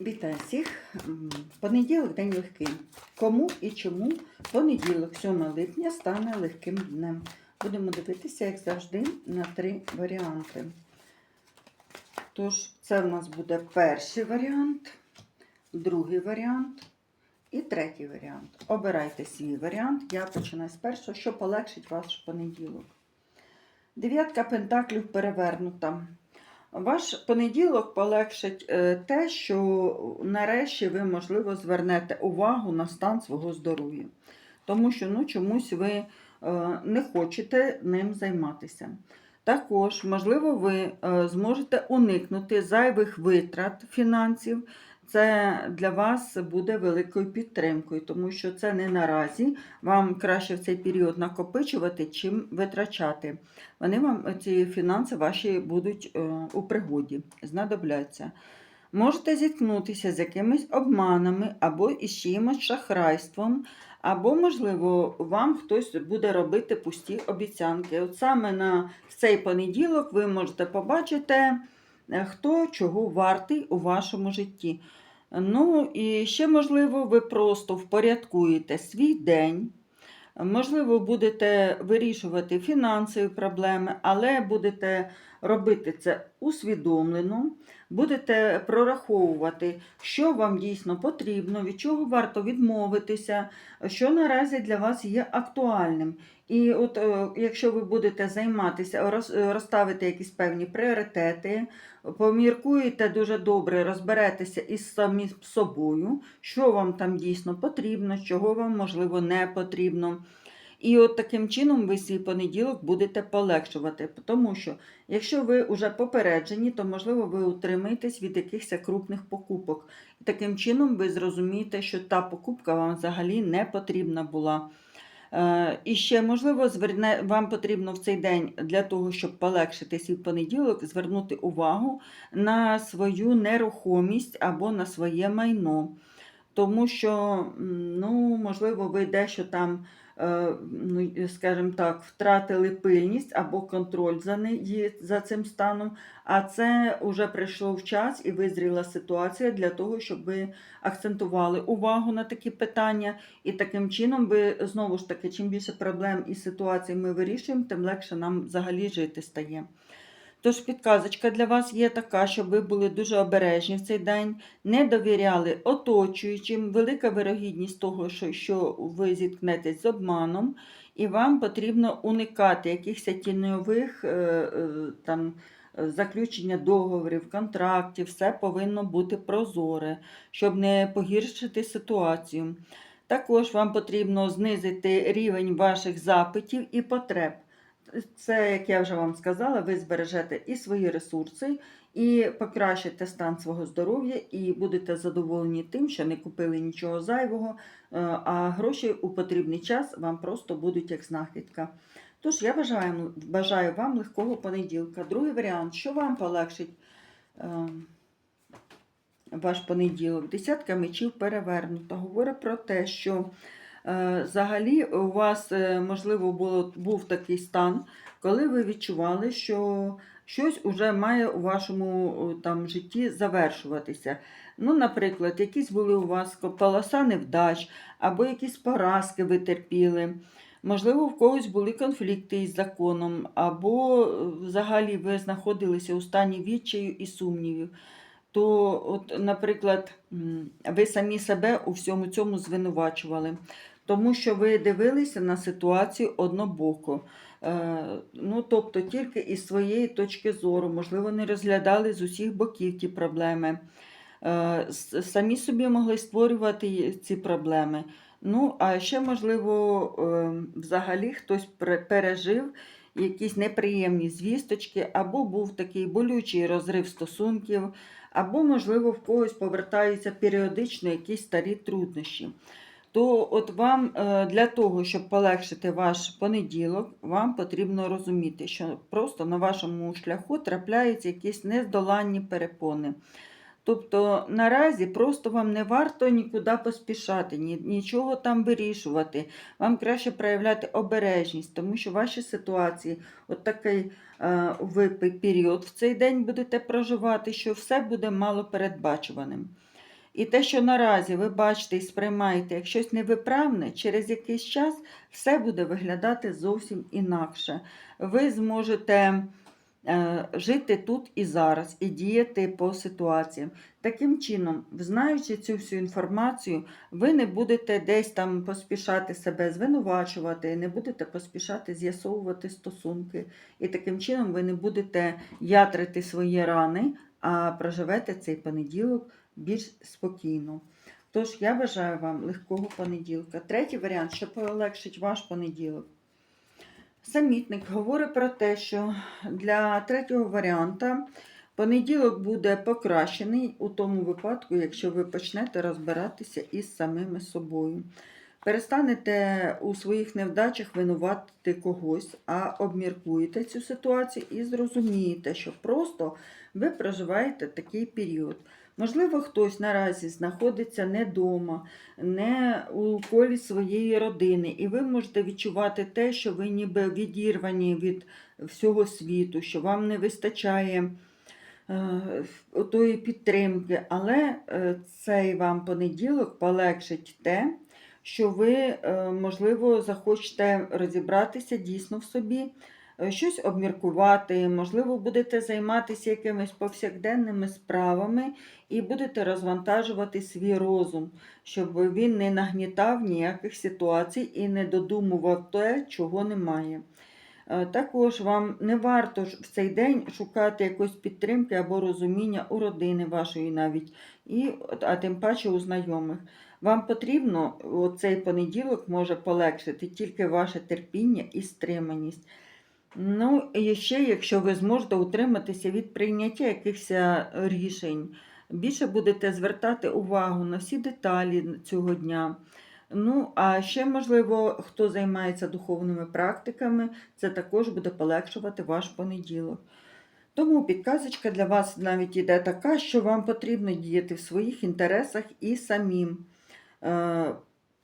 Вітаю всіх. Понеділок день легкий. Кому і чому понеділок, 7 липня, стане легким днем. Будемо дивитися, як завжди, на три варіанти. Тож, це в нас буде перший варіант, другий варіант і третій варіант. Обирайте свій варіант. Я починаю з першого, що полегшить ваш понеділок. Дев'ятка пентаклів перевернута. Ваш понеділок полегшить е, те, що нарешті ви, можливо, звернете увагу на стан свого здоров'я. Тому що ну, чомусь ви е, не хочете ним займатися. Також, можливо, ви е, зможете уникнути зайвих витрат фінансів. Це для вас буде великою підтримкою, тому що це не наразі. Вам краще в цей період накопичувати, чим витрачати вони вам ці фінанси ваші будуть е, у пригоді, знадобляться. Можете зіткнутися з якимись обманами або із чиїмось шахрайством, або, можливо, вам хтось буде робити пусті обіцянки. От саме на цей понеділок ви можете побачити, хто чого вартий у вашому житті. Ну і ще, можливо, ви просто впорядкуєте свій день. Можливо, будете вирішувати фінансові проблеми, але будете робити це усвідомлено, будете прораховувати, що вам дійсно потрібно, від чого варто відмовитися, що наразі для вас є актуальним. І от е, якщо ви будете займатися, роз- розставити якісь певні пріоритети, поміркуєте дуже добре, розберетеся із самі собою, що вам там дійсно потрібно, чого вам можливо не потрібно. І от таким чином ви свій понеділок будете полегшувати, тому що якщо ви вже попереджені, то можливо ви утримаєтесь від якихось крупних покупок. І таким чином ви зрозумієте, що та покупка вам взагалі не потрібна була. Е, І ще, можливо, зверне, вам потрібно в цей день для того, щоб полегшити свій понеділок, звернути увагу на свою нерухомість або на своє майно. Тому що, ну, можливо, ви дещо там, скажімо так, втратили пильність або контроль за, неї, за цим станом, а це вже прийшов час і визріла ситуація для того, щоб ви акцентували увагу на такі питання. І таким чином ви знову ж таки, чим більше проблем і ситуацій ми вирішуємо, тим легше нам взагалі жити стає. Тож підказочка для вас є така, щоб ви були дуже обережні в цей день, не довіряли оточуючим, велика вирогідність того, що, що ви зіткнетесь з обманом, і вам потрібно уникати якихось тіньових е, е, там, заключення договорів, контрактів, все повинно бути прозоре, щоб не погіршити ситуацію. Також вам потрібно знизити рівень ваших запитів і потреб. Це, як я вже вам сказала, ви збережете і свої ресурси, і покращите стан свого здоров'я, і будете задоволені тим, що не купили нічого зайвого, е, а гроші у потрібний час вам просто будуть як знахідка. Тож я бажаю, бажаю вам легкого понеділка. Другий варіант, що вам полегшить е, ваш понеділок? Десятка мечів перевернута. Говорить про те, що Взагалі, у вас, е, можливо, було, був такий стан, коли ви відчували, що щось уже має у вашому там, житті завершуватися. Ну, Наприклад, якісь були у вас полоса невдач, або якісь поразки ви терпіли. Можливо, в когось були конфлікти із законом, або е, взагалі ви знаходилися у стані відчаю і сумнівів. То, от, наприклад, ви самі себе у всьому цьому звинувачували тому що ви дивилися на ситуацію однобоко. Е, ну, тобто тільки із своєї точки зору, можливо, не розглядали з усіх боків ті проблеми. Е, Самі собі могли створювати ці проблеми. Ну, а ще, можливо, е, взагалі хтось пережив якісь неприємні звісточки, або був такий болючий розрив стосунків, або, можливо, в когось повертаються періодично якісь старі труднощі то от вам е, для того, щоб полегшити ваш понеділок, вам потрібно розуміти, що просто на вашому шляху трапляються якісь нездоланні перепони. Тобто наразі просто вам не варто нікуди поспішати, ні, нічого там вирішувати. Вам краще проявляти обережність, тому що ваші ситуації, от такий е, ви період в цей день будете проживати, що все буде мало передбачуваним. І те, що наразі ви бачите і сприймаєте як щось невиправне, через якийсь час все буде виглядати зовсім інакше. Ви зможете е, жити тут і зараз і діяти по ситуаціям. Таким чином, знаючи цю всю інформацію, ви не будете десь там поспішати себе звинувачувати, не будете поспішати з'ясовувати стосунки. І таким чином ви не будете ятрити свої рани, а проживете цей понеділок більш спокійно. Тож я бажаю вам легкого понеділка. Третій варіант, що полегшить ваш понеділок. Самітник говорить про те, що для третього варіанта понеділок буде покращений у тому випадку, якщо ви почнете розбиратися із самими собою. Перестанете у своїх невдачах винуватити когось, а обміркуєте цю ситуацію і зрозумієте, що просто ви проживаєте такий період. Можливо, хтось наразі знаходиться не вдома, не у колі своєї родини, і ви можете відчувати те, що ви ніби відірвані від всього світу, що вам не вистачає е, тої підтримки, але е, цей вам понеділок полегшить те, що ви, е, можливо, захочете розібратися дійсно в собі, щось обміркувати, можливо, будете займатися якимись повсякденними справами і будете розвантажувати свій розум, щоб він не нагнітав ніяких ситуацій і не додумував те, чого немає. Е, Також вам не варто в цей день шукати якоїсь підтримки або розуміння у родини вашої навіть, і, а тим паче у знайомих. Вам потрібно цей понеділок може полегшити тільки ваше терпіння і стриманість. Ну, і ще, якщо ви зможете утриматися від прийняття якихось е, рішень, більше будете звертати увагу на всі деталі цього дня. Ну, а ще, можливо, хто займається духовними практиками, це також буде полегшувати ваш понеділок. Тому підказочка для вас навіть іде така, що вам потрібно діяти в своїх інтересах і самим.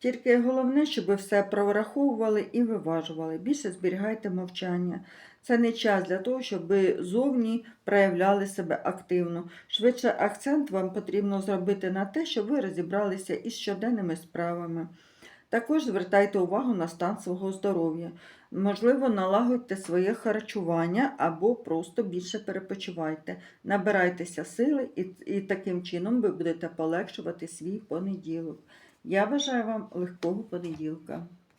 Тільки головне, щоб ви все прораховували і виважували. Більше зберігайте мовчання. Це не час для того, щоб ви зовні проявляли себе активно. Швидше акцент вам потрібно зробити на те, щоб ви розібралися із щоденними справами. Також звертайте увагу на стан свого здоров'я. Можливо, налагодьте своє харчування або просто більше перепочивайте. Набирайтеся сили і, і таким чином ви будете полегшувати свій понеділок. Я бажаю вам легкого понеділка.